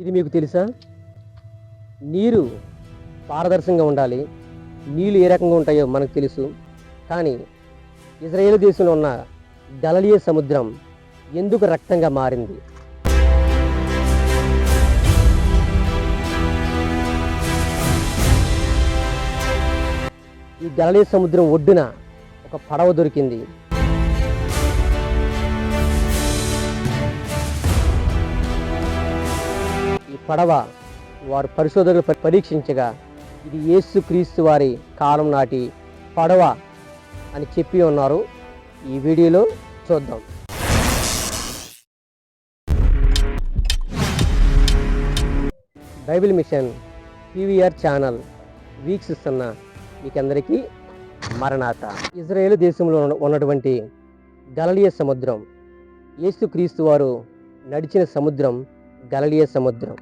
ఇది మీకు తెలుసా? నీరు పారదర్శకంగా ఉండాలి. నీళ్ళు ఏ రకంగా ఉంటాయో మనకు తెలుసు. కానీ ఇజ్రాయేల్ దేశంలో ఉన్న గలలియ సముద్రం ఎందుకు రక్తంగా మారింది? ఈ గలలియ సముద్రం ఒడ్డున ఒక పడవ దొరికింది. పడవ వారు పరిశోధకులు పరీక్షించగా ఇది యేసు క్రీస్తు వారి కాలం నాటి పడవ అని చెప్పి ఉన్నారు. ఈ వీడియోలో చూద్దాం. బైబిల్ మిషన్ పీవీఆర్ ఛానల్ వీక్షిస్తున్న మీకందరికీ మరణాత. ఇజ్రాయేల్ దేశంలో ఉన్న- ఉన్నటువంటి గలలియ సముద్రం యేసుక్రీస్తు వారు నడిచిన సముద్రం గలలియ సముద్రం.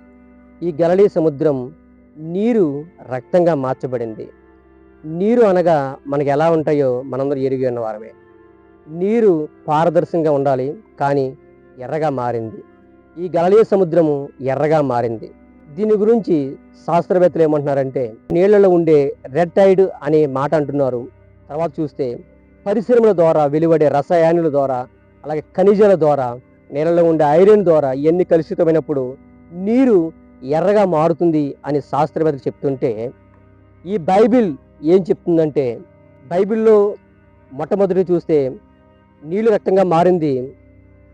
ఈ గలలియ సముద్రం నీరు రక్తంగా మార్చబడింది. నీరు అనగా మనకు ఎలా ఉంటాయో మనందరూ ఎరిగి ఉన్న వారమే. నీరు పారదర్శకంగా ఉండాలి కానీ ఎర్రగా మారింది. ఈ గలలియ సముద్రము ఎర్రగా మారింది. దీని గురించి శాస్త్రవేత్తలు ఏమంటున్నారంటే నీళ్ళలో ఉండే రెడ్ టైడ్ అనే మాట అంటున్నారు. తర్వాత చూస్తే పరిశ్రమల ద్వారా వెలువడే రసాయనాల ద్వారా అలాగే ఖనిజాల ద్వారా నీళ్ళలో ఉండే ఐరన్ ద్వారా ఇవన్నీ కలుషితమైనప్పుడు నీరు ఎర్రగా మారుతుంది అని శాస్త్రవేత్తలు చెప్తుంటే ఈ బైబిల్ ఏం చెప్తుందంటే బైబిల్లో మొట్టమొదటి చూస్తే నీళ్ళు రక్తంగా మారింది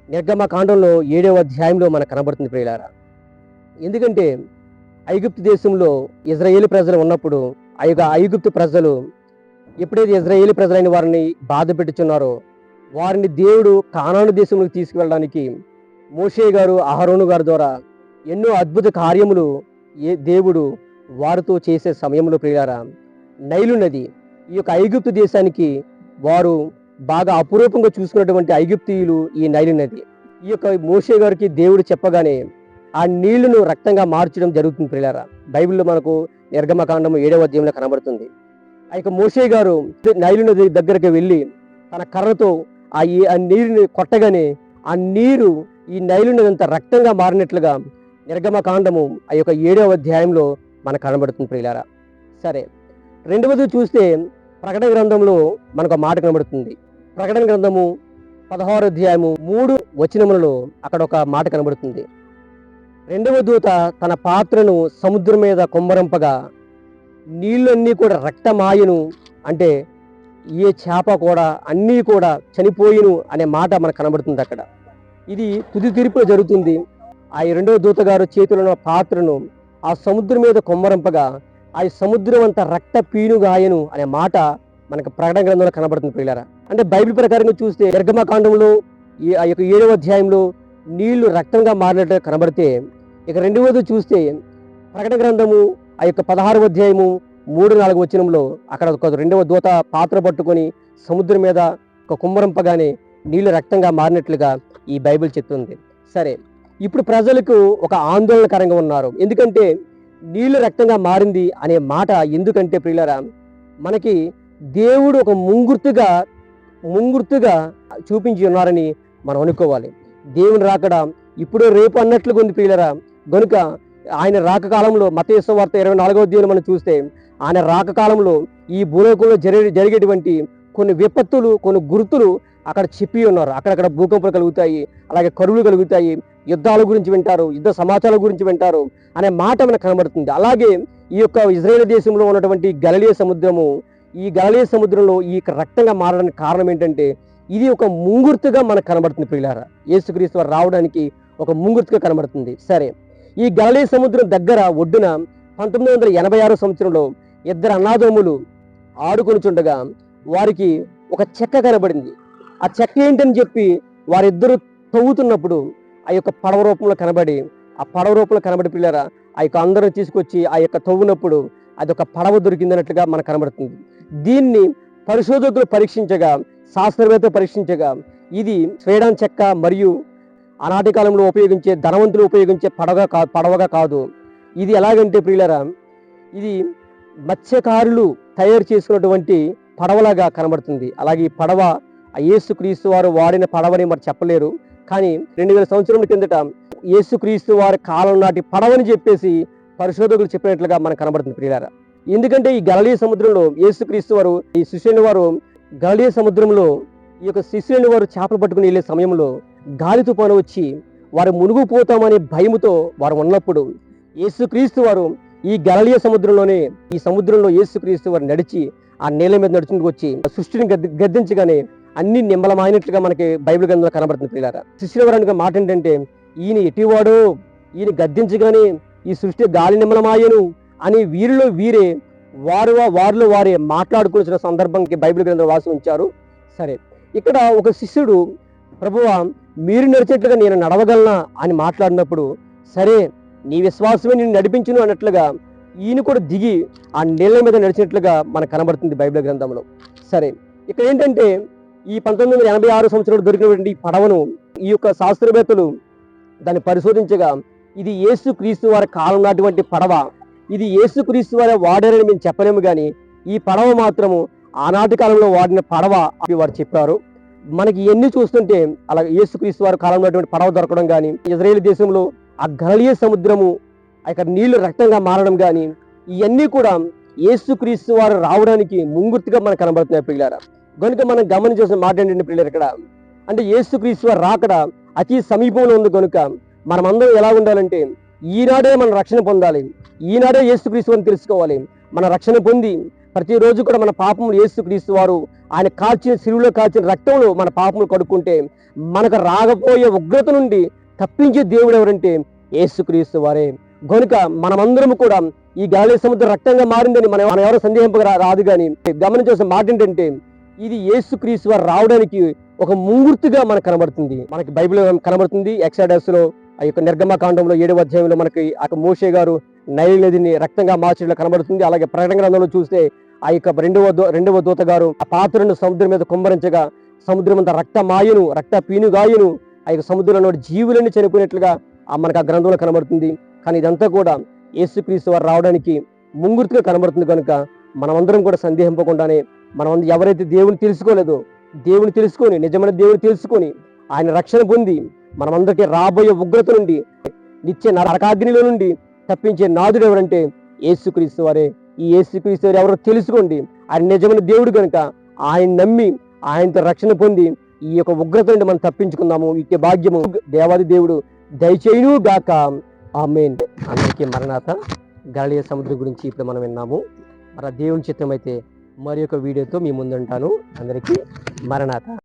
నిర్గమ కాండంలో ఏడవ అధ్యాయంలో మనకు కనబడుతుంది ప్రియులారా. ఎందుకంటే ఐగుప్తు దేశంలో ఇజ్రాయేల్ ప్రజలు ఉన్నప్పుడు ఆ యొక్క ఐగుప్తు ప్రజలు ఎప్పుడైతే ఇజ్రాయేల్ ప్రజలైన వారిని బాధ పెట్టుచున్నారో వారిని దేవుడు కానాను దేశంలోకి తీసుకువెళ్ళడానికి మోషే గారు అహరోను గారి ద్వారా ఎన్నో అద్భుత కార్యములు ఏ దేవుడు వారితో చేసే సమయంలో ప్రియారా నైలు నది ఈ యొక్క ఐగుప్తు దేశానికి వారు బాగా అపురూపంగా చూసుకున్నటువంటి ఐగుప్తీయులు ఈ నైలు నది. ఈ యొక్క మోషే గారికి దేవుడు చెప్పగానే ఆ నీళ్ళను రక్తంగా మార్చడం జరుగుతుంది ప్రియారా బైబిల్లో మనకు నిర్గమకాండము ఏడవ అధ్యాయంలో కనబడుతుంది. ఆ యొక్క మోషే గారు నైలు నది దగ్గరికి వెళ్ళి తన కర్రతో ఆ ఈ- ఆ నీరుని కొట్టగానే ఆ నీరు ఈ నైలు నది రక్తంగా మారినట్లుగా నిర్గమకాండము ఆ యొక్క ఏడవ అధ్యాయంలో మనకు కనబడుతుంది ప్రియులారా. సరే రెండవది చూస్తే ప్రకటన గ్రంథంలో మనకు ఒక మాట కనబడుతుంది. ప్రకటన గ్రంథము పదహారు అధ్యాయము మూడు వచనములలో అక్కడ ఒక మాట కనబడుతుంది. రెండవ దూత తన పాత్రను సముద్రం మీద కొమ్మరింపగా నీళ్ళన్నీ కూడా రక్తమాయను అంటే ఏ చేప కూడా అన్నీ కూడా చనిపోయిను అనే మాట మనకు కనబడుతుంది అక్కడ. ఇది తుది తీర్పులో జరుగుతుంది. ఆ రెండవ దూతగారు చేతిలో ఉన్న పాత్రను ఆ సముద్రం మీద కొమ్మరింపగా ఆ సముద్రం అంత రక్త పీనుగాయను అనే మాట మనకు ప్రకటన గ్రంథంలో కనబడుతుంది పిల్లరా అంటే బైబిల్ ప్రకారంగా చూస్తే నిర్గమకాండంలో ఈ ఆ యొక్క ఏడవ అధ్యాయంలో నీళ్ళు రక్తంగా మారినట్టు కనబడితే ఇక రెండవది చూస్తే ప్రకటన గ్రంథము ఆ యొక్క పదహారవ అధ్యాయము మూడు నాలుగు వచనంలో అక్కడ ఒక రెండవ దూత పాత్ర పట్టుకొని సముద్రం మీద ఒక కుమ్మరింపగానే నీళ్ళు రక్తంగా మారినట్లుగా ఈ బైబిల్ చెప్తుంది. సరే ఇప్పుడు ప్రజలకు ఒక ఆందోళనకరంగా ఉన్నారు. ఎందుకంటే నీళ్ళు రక్తంగా మారింది అనే మాట ఎందుకంటే ప్రియులరా మనకి దేవుడు ఒక ముంగుర్తుగా ముంగుర్తుగా చూపించి ఉన్నారని మనం అనుకోవాలి. దేవుని రాకడ ఇప్పుడు రేపు అన్నట్లుగా ఉంది ప్రియులరా. గనుక ఆయన రాక కాలంలో మతేశ్వ వార్త ఇరవై నాలుగవ అధ్యాయం మనం చూస్తే ఆయన రాక కాలంలో ఈ భూలోకంలో జరిగే జరిగేటువంటి కొన్ని విపత్తులు కొన్ని గుర్తులు అక్కడ చెప్పి ఉన్నారు. అక్కడక్కడ భూకంపాలు కలుగుతాయి అలాగే కరువులు కలుగుతాయి. యుద్ధాల గురించి వింటారు యుద్ధ సమాచారాల గురించి వింటారు అనే మాట మనకు కనబడుతుంది. అలాగే ఈ యొక్క ఇజ్రాయేల్ దేశంలో ఉన్నటువంటి గలలియ సముద్రము ఈ గలలియ సముద్రంలో ఈ రక్తంగా మారడానికి కారణం ఏంటంటే ఇది ఒక ముంగుర్తుగా మనకు కనబడుతుంది ప్రియులారా. యేసుక్రీస్తు వారు రావడానికి ఒక ముంగుర్తుగా కనబడుతుంది. సరే ఈ గలలియ సముద్రం దగ్గర ఒడ్డున పంతొమ్మిది వందల ఎనభై ఆరో సంవత్సరంలో ఇద్దరు అన్నాదోములు ఆడుకొని చుండగా వారికి ఒక చెక్క కనబడింది. ఆ చెక్క ఏంటని చెప్పి వారిద్దరూ తవ్వుతున్నప్పుడు ఆ యొక్క పడవ రూపంలో కనబడి ఆ పడవ రూపంలో కనబడి పిల్లరా ఆ యొక్క అందరూ తీసుకొచ్చి ఆ యొక్క తవ్వునప్పుడు అది ఒక పడవ దొరికిందన్నట్లుగా మనకు కనబడుతుంది. దీన్ని పరిశోధకులు పరీక్షించగా శాస్త్రవేత్త పరీక్షించగా ఇది స్వేడాన్ చెక్క మరియు అనాది కాలంలో ఉపయోగించే ధనవంతులు ఉపయోగించే పడవ కా పడవగా కాదు. ఇది ఎలాగంటే ప్రియులరా ఇది మత్స్యకారులు తయారు చేసుకున్నటువంటి పడవలాగా కనబడుతుంది. అలాగే ఈ పడవ ఏసుక్రీస్తు యేసుక్రీస్తు వారు వాడిన పడవని మరి చెప్పలేరు. కానీ రెండు వేల సంవత్సరం కిందట యేసుక్రీస్తు వారి కాలం నాటి పడవని చెప్పేసి పరిశోధకులు చెప్పినట్లుగా మనకు కనబడుతుంది ప్రియులారా. ఎందుకంటే ఈ గలలీయ సముద్రంలో యేసుక్రీస్తు వారు ఈ శిష్యుని వారు గలలీయ సముద్రంలో ఈ యొక్క శిష్యుని వారు చేపలు పట్టుకుని వెళ్ళే సమయంలో గాలి తుఫాను వచ్చి వారు మునిగిపోతామనే భయముతో వారు ఉన్నప్పుడు యేసుక్రీస్తు వారు ఈ గలలీయ సముద్రంలోనే ఈ సముద్రంలో యేసుక్రీస్తు వారు నడిచి ఆ నేల మీద నడుచుకుంటూ వచ్చి సృష్టిని గద్ద గద్దించగానే అన్ని నిమ్మలమైనట్లుగా మనకి బైబిల్ గ్రంథంలో కనబడుతుంది పిల్లారా శిష్యుల మాట ఏంటంటే ఈయన ఎటివాడు ఈయన గద్దించగానే ఈ సృష్టి గాలి నిమ్మలమాయను అని వీరిలో వీరే వారు వారిలో వారే మాట్లాడుకుని సందర్భంకి బైబిల్ గ్రంథం రాసి ఉంచారు. సరే ఇక్కడ ఒక శిష్యుడు ప్రభువా మీరు నడిచేట్లుగా నేను నడవగలనా అని మాట్లాడినప్పుడు సరే నీ విశ్వాసమే నేను నడిపించును అన్నట్లుగా ఈయన కూడా దిగి ఆ నీళ్ళ మీద నడిచినట్లుగా మనకు కనబడుతుంది బైబిల్ గ్రంథంలో. సరే ఇక్కడ ఏంటంటే ఈ పంతొమ్మిది వందల ఎనభై ఆరు సంవత్సరంలో దొరికినటువంటి పడవను ఈ యొక్క శాస్త్రవేత్తలు దాన్ని పరిశోధించగా ఇది యేసు క్రీస్తు వారి కాలం నాటువంటి పడవ. ఇది యేసు క్రీస్తు వారి వాడారని మేము చెప్పలేము కానీ ఈ పడవ మాత్రము ఆనాటి కాలంలో వాడిన పడవ అని వారు చెప్పారు. మనకి ఎన్ని చూస్తుంటే అలా యేసుక్రీస్తు వారి కాలంలో ఉన్నటువంటి పడవ దొరకడం కానీ ఇజ్రాయేల్ దేశంలో ఆ గలలియ సముద్రము అక్కడ నీళ్ళు రక్తంగా మారడం కానీ ఇవన్నీ కూడా యేసుక్రీస్తు వారు రావడానికి ముంగుర్తిగా మనకు కనబడుతున్నాయి పిల్లల కనుక మనం గమనించాల్సిన మాట ఏంటంటే పిల్లలు ఇక్కడ అంటే ఏసుక్రీస్తు వారు రాకడ అతి సమీపంలో ఉంది కనుక మనమందరం ఎలా ఉండాలంటే ఈనాడే మన రక్షణ పొందాలి. ఈనాడే యేసుక్రీస్తు అని తెలుసుకోవాలి. మన రక్షణ పొంది ప్రతిరోజు కూడా మన పాపములు యేసుక్రీస్తు వారు ఆయన కాల్చిన సిరువులో కాల్చిన రక్తంలో మన పాపములు కడుక్కుంటే మనకు రాకపోయే ఉగ్రత నుండి తప్పించే దేవుడు ఎవరంటే యేసుక్రీస్తు వారే. కనుక మనమందరం కూడా ఈ గాలి సముద్ర రక్తంగా మారిందని మనం మనం ఎవరో సందేహింపక రాదు కానీ గమనించాల్సిన మాట ఏంటంటే ఇది యేసుక్రీస్తు వారు రావడానికి ఒక ముంగుర్తిగా మనకు కనబడుతుంది. మనకి బైబిల్ కనబడుతుంది. ఎక్సాడస్లో ఆ యొక్క నిర్గమకాండంలో ఏడవ అధ్యాయంలో మనకి ఆ యొక్క మోషే గారు నైల్ నదిని రక్తంగా మార్చడంలో కనబడుతుంది. అలాగే ప్రకటన గ్రంథంలో చూస్తే ఆ యొక్క రెండవ రెండవ దూత గారు ఆ పాత్రను సముద్రం మీద కుమ్మరించగా సముద్రం అంతా రక్త మాయను రక్త పీనుగాయను ఆ యొక్క సముద్రంలో జీవులన్నీ చనిపోయినట్లుగా ఆ మనకు ఆ గ్రంథంలో కనబడుతుంది. కానీ ఇదంతా కూడా యేసుక్రీస్తు వారు రావడానికి ముంగుర్తిగా కనబడుతుంది కనుక మనమందరం కూడా సందేహింపకుండానే మనం ఎవరైతే దేవుని తెలుసుకోలేదో దేవుని తెలుసుకొని నిజమైన దేవుని తెలుసుకొని ఆయన రక్షణ పొంది మనమందరికీ రాబోయే ఉగ్రత నుండి నిత్య నరకాగ్నిలో నుండి తప్పించే నాదుడు ఎవరంటే ఏసుక్రీస్తు వారే. ఈ ఏసుక్రీస్తు వారు ఎవరో తెలుసుకోండి. ఆయన నిజమైన దేవుడు కనుక ఆయన నమ్మి ఆయనతో రక్షణ పొంది ఈ యొక్క ఉగ్రత నుండి మనం తప్పించుకుందాము. ఈ భాగ్యము దేవాది దేవుడు దయచేయును గాక. ఆమెన్. అందరికీ మరణాత గళీయ సముద్రం గురించి ఇప్పుడు మనం విన్నాము. మరి ఆ దేవుని చిత్తం అయితే మరి యొక్క వీడియోతో మీ ముందుంటాను. అందరికీ మరణాత.